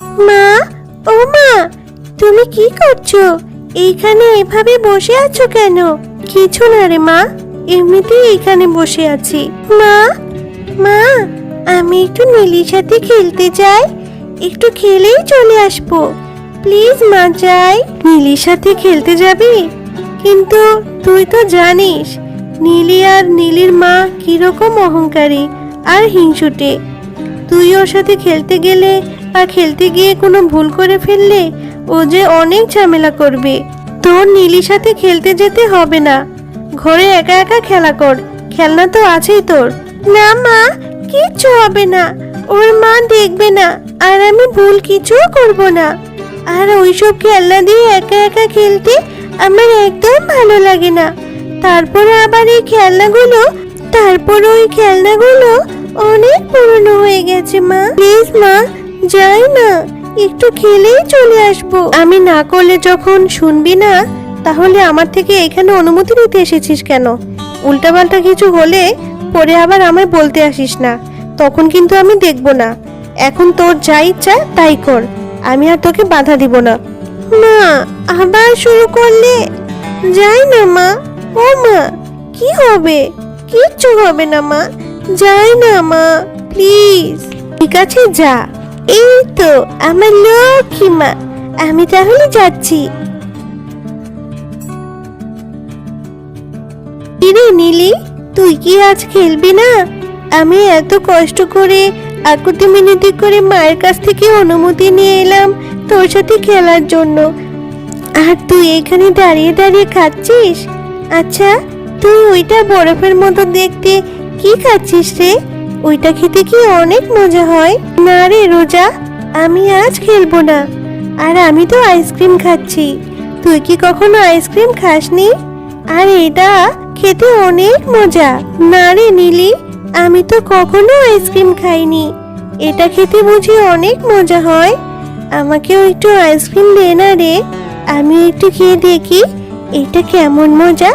মা, ও মা, তুমি কি করছ? এইখানে এভাবে বসে আছো কেন? কিছু না রে মা, এমনিতেই এখানে বসে আছি। মা মা, আমি একটু নীলির সাথে খেলতে চাই একটু খেলেই চলে আসব। প্লিজ মা, যাই। নীলির সাথে খেলতে যাবি? কিন্তু তুই তো জানিস, নীলি আর নীলির মা কীরকম অহংকারী আর হিংসুটে। তুই ওর সাথে খেলতে গেলে আর খেলতে গিয়ে কোনো ভুল করে ফেললে ও যে অনেক ঝামেলা করবে। তোর নীলির সাথে খেলতে যেতে হবে না। ঘরে একা একা খেলা কর। খেলনা তো আছেই তোর। না মা, কিচ্ছু হবে না। ওর মা দেখবে না, আর আমি ভুল কিছুও করব না। আর ওইসব খেলনা দিয়ে একা একা খেলতে আমার একদম ভালো লাগে না। তারপরে আবার এই খেলনাগুলো, তারপর ওই খেলনাগুলো অনেক পুরনো হয়ে গেছে, মা। প্লিজ, মা, যাই না, একটু খেলেই চলে আসব। আমি না করলে যখন শুনবি না, তাহলে আমার থেকে এখানে অনুমতি নিতে এসেছিস কেন? উল্টাপাল্টা কিছু হলে পরে আবার আমায় বলতে আসিস না। তখন কিন্তু আমি দেখব না। এখন তোর যা ইচ্ছা, তাই কর। আমি আর তোকে বাধা দিব না। মা, আবার শুরু করলে? যাই না, মা। ও মা, কি হবে? কিচ্ছু হবে না, মা। যাই না, মা, প্লিজ। ঠিক আছে, যা। এই তো, আমার লক্ষ্মী মা। আমি তাহলে যাচ্ছি। কিরে নীলি, তুই কি আজ খেলবি না? আমি এত কষ্ট করে আকুতি মিনতি করে মায়ের কাছ থেকে অনুমতি নিয়ে এলাম তোর সাথে খেলার জন্য। আর তুই এখানে দাঁড়িয়ে দাঁড়িয়ে খাচ্ছিস? আচ্ছা তুই ওইটা বরফের মতো দেখতে কি খাচ্ছিস রে? ওইটা খেতে কি অনেক মজা হয়? না রে রোজা, আমি আজ খেলব না। আর আমি তো আইসক্রিম খাচ্ছি। তুই কি কখনো আইসক্রিম খাসনি? আর এটা খেতে অনেক মজা। না রে নীলি, আমি তো কখনো আইসক্রিম খাইনি। এটা খেতে বুঝি অনেক মজা হয়। আমাকেও একটু আইসক্রিম দে না রে। আমি একটু খেয়ে দেখি, এটা কেমন মজা?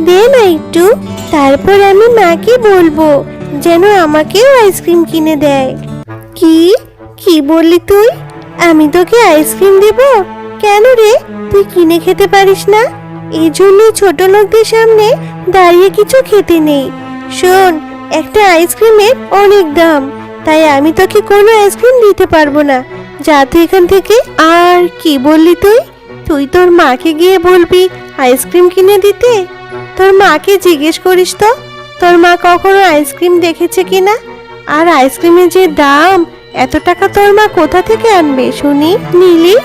দে না একটু। তারপর আমি মাকে বলব, যেন আমাকেও আইসক্রিম কিনে দেয়। কি? কি বললি তুই? আমি তোকে আইসক্রিম দেব? কেন রে? তুই কিনে খেতে পারিস না? এই জন্য ছোট লোকদের সামনে দাঁড়িয়ে কিছু খেতে নেই। শোন, একটা আইসক্রিমের অনেক দাম, তাই আমি তোকে কোনো আইসক্রিম দিতে পারব না। যা তুই এখান থেকে। আর কি বললি তুই? তুই তোর মাকে গিয়ে বলবি আইসক্রিম কিনে দিতে? তোর মাকে জিজ্ঞেস করিস তো, তোর মা কখনো আইসক্রিম দেখেছে কিনা? আর আইসক্রিমের যে দাম, এত টাকা তোর মা কোথা থেকে আনবে শুনি? নীলি,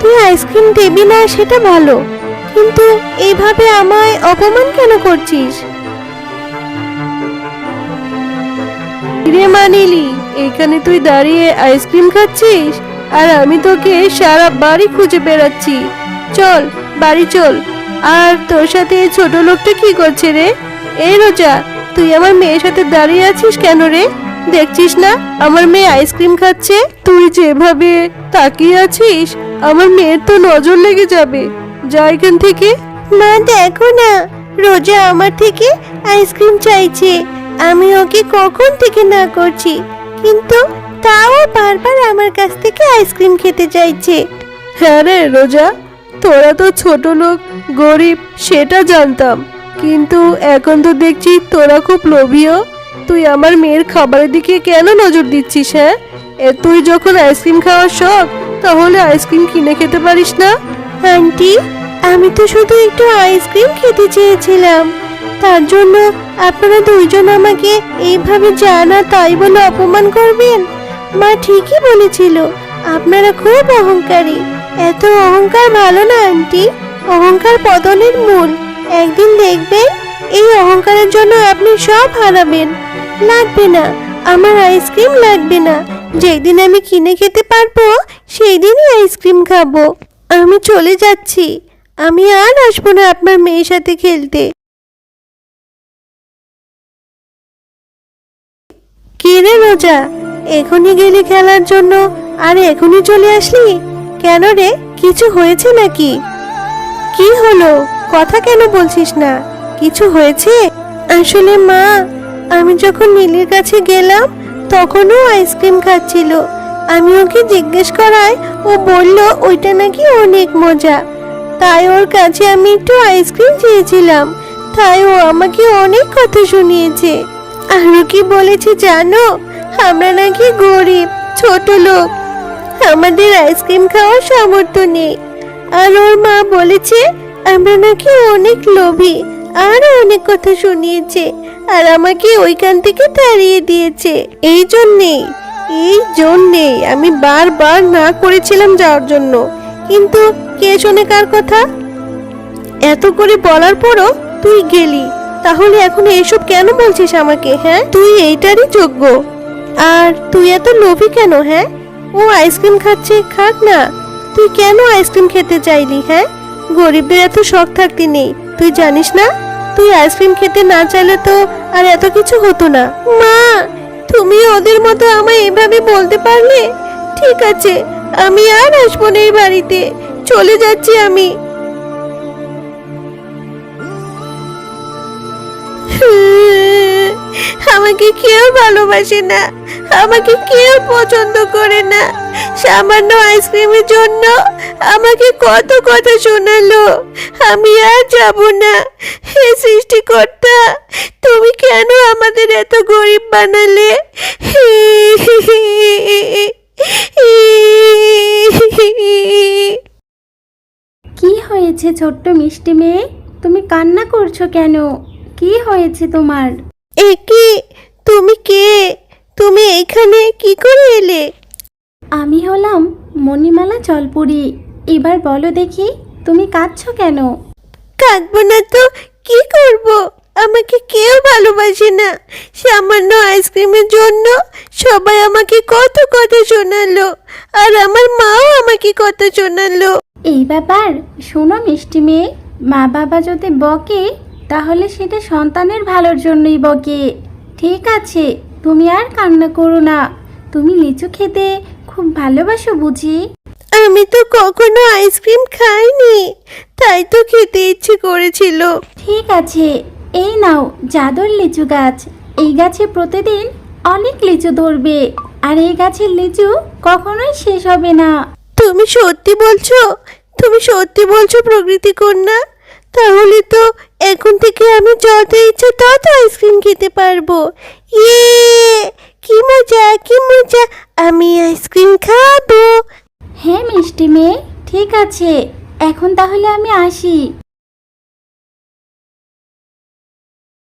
তুই আইসক্রিম দেবি না সেটা ভালো, কিন্তু এইভাবে আমায় অপমান কেন করছিস? রে মানিলি এখানে তুই দাঁড়িয়ে আইসক্রিম খাচ্ছিস? আর আমি তোকে সারা বাড়ি খুঁজে বেড়াচ্ছি। চল, বাড়ি চল। আর তোর সাথে এই ছোট লোকটা কি করছে রে? এই রোজা তুই আমার মেয়ের সাথে দাঁড়িয়ে আছিস কেন রে? দেখছিস না আমার মেয়ে আইসক্রিম খাচ্ছে? তুই যেভাবে তাকিয়ে আছিস আমার মেয়ের তো নজর লেগে যাবে। যা এখান থেকে। মা দেখো না রোজা আমার থেকে আইসক্রিম চাইছে। আমি ওকে কখন থেকে না করছি কিন্তু তাও বারবার আমার কাছ থেকে আইসক্রিম খেতে চাইছে। হ্যাঁ রে রোজা তোরা তো ছোট লোক, গরিব, সেটা জানতাম। কিন্তু এখন তো দেখছি তোরা খুব লোভীয়। তুই আমার মেয়ের খাবারের দিকে কেন নজর দিচ্ছিস হ্যাঁ? তুই যখন আইসক্রিম খাওয়ার শখ, তাহলে আইসক্রিম কিনে খেতে পারিস না? আন্টি, আমি তো শুধু একটু আইসক্রিম খেতে চেয়েছিলাম। তার জন্য আপনারা দুইজন আমাকে এইভাবে জানা তাই বলে অপমান করবেন? মা ঠিকই বলেছিল, আপনারা খুব অহংকারী। এত অহংকার ভালো না, আন্টি। অহংকার পতনের মূল। একদিন দেখবেন, এই অহংকারের জন্য আপনি সব হারাবেন। লাগবে না, আমার আইসক্রিম লাগবে না। যেদিন আমি কিনে খেতে পারব সেই দিনই আইসক্রিম খাব। আমি চলে যাচ্ছি। আমি আর আসব না আপনার মেয়ের সাথে খেলতে। কে রে রোজা? এখনই গেলি খেলার জন্য? আর এখনই চলে আসলি? কেন রে? কিছু হয়েছে নাকি? কি হলো? কথা কেন বলছিস না? কিছু হয়েছে? আসলে মা, আমি যখন নীলের কাছে গেলাম, তখনও আইসক্রিম খাচ্ছিল। আমি ওকে জিজ্ঞেস করায়, ও বলল, ওইটা নাকি অনেক মজা। তাই ওর কাছে আমি একটু আইসক্রিম চেয়েছিলাম। তাই ও আমাকে অনেক কথা শুনিয়েছে। আরও কি বলেছে জানো? আমরা নাকি গরিব, ছোট লোক। আমাদের আইসক্রিম খাওয়ার সামর্থ্য নেই। আর ওর মা বলেছে, আমরা নাকি অনেক লোভী আরও অনেক কথা শুনিয়েছে, আর আমাকে ওইখান থেকে তাড়িয়ে দিয়েছে। এই জন্যেই এই জন্যেই আমি বারবার না করেছিলাম যাওয়ার জন্য। কিন্তু কে শোনে কার কথা? এত করে বলার পরও তুই গেলি। তাহলে এখন এসব কেন বলছিস আমাকে হ্যাঁ? তুই এইটারই যোগ্য। আর তুই এত লোভী কেন হ্যাঁ? ও আইসক্রিম খাচ্ছে, খাক না। তুই কেন আইসক্রিম খেতে চাইলি হ্যাঁ? গরিবদের এত শখ থাকতে নেই, তুই জানিস না? তুই আইসক্রিম খেতে না চাইলে তো আর এত কিছু হতো না। মা, তুমি ওদের মতো আমায় এভাবে বলতে পারলে? ঠিক আছে, আমি আর আসব না এই বাড়িতে। চলে যাচ্ছি আমি। আমাকে কেউ ভালোবাসে না। আমাকে কেউ পছন্দ করে না। সামান্য আইসক্রিমের জন্য আমাকে কত কথা শোনালো। আমি আর যাব না। হে সৃষ্টিকর্তা তুমি কেন আমাদের এত গরিব বানালে? কি হয়েছে ছোট্ট মিষ্টি মেয়ে? তুমি কান্না করছ কেন? কি হয়েছে তোমার? এ কি? তুমি কে? তুমি এখানে কি করে এলে? আমি হলাম মণিমালা জলপুরি এবার বলো দেখি তুমি কাঁদছো কেন? কাঁদবো না তো কি করব? আমাকে কেউ ভালোবাসে না। সামান্য আইসক্রিমের জন্য সবাই আমাকে কত কথা শোনালো আর আমার মাও আমাকে কথা শোনালো। এই ব্যাপার শোনো মিষ্টি মেয়ে মা বাবা যদি বকে তাহলে সেটা সন্তানের ভালোর জন্যই বকে। ঠিক আছে। তুমি আর কান্না করো না। তুমি লিচু খেতে খুব ভালোবাসো বুঝি। আমি তো কখনো আইসক্রিম খাইনি তাই তো খেতে ইচ্ছে করেছিল। ঠিক আছে এই নাও জাদুর লিচু গাছ। এই গাছে প্রতিদিন অনেক লিচু ধরবে আর এই গাছের লিচু কখনোই শেষ হবে না। তুমি সত্যি বলছো? তুমি সত্যি বলছো প্রকৃতি কন্যা? তাহলে তো এখন থেকে আমি যত ইচ্ছে তত আইসক্রিম খেতে পারব। ইয়ে কি মজা কি মজা, আমি আইসক্রিম খাব। হ্যাঁ মিষ্টি মেয়ে, ঠিক আছে। এখন তাহলে আমি আসি।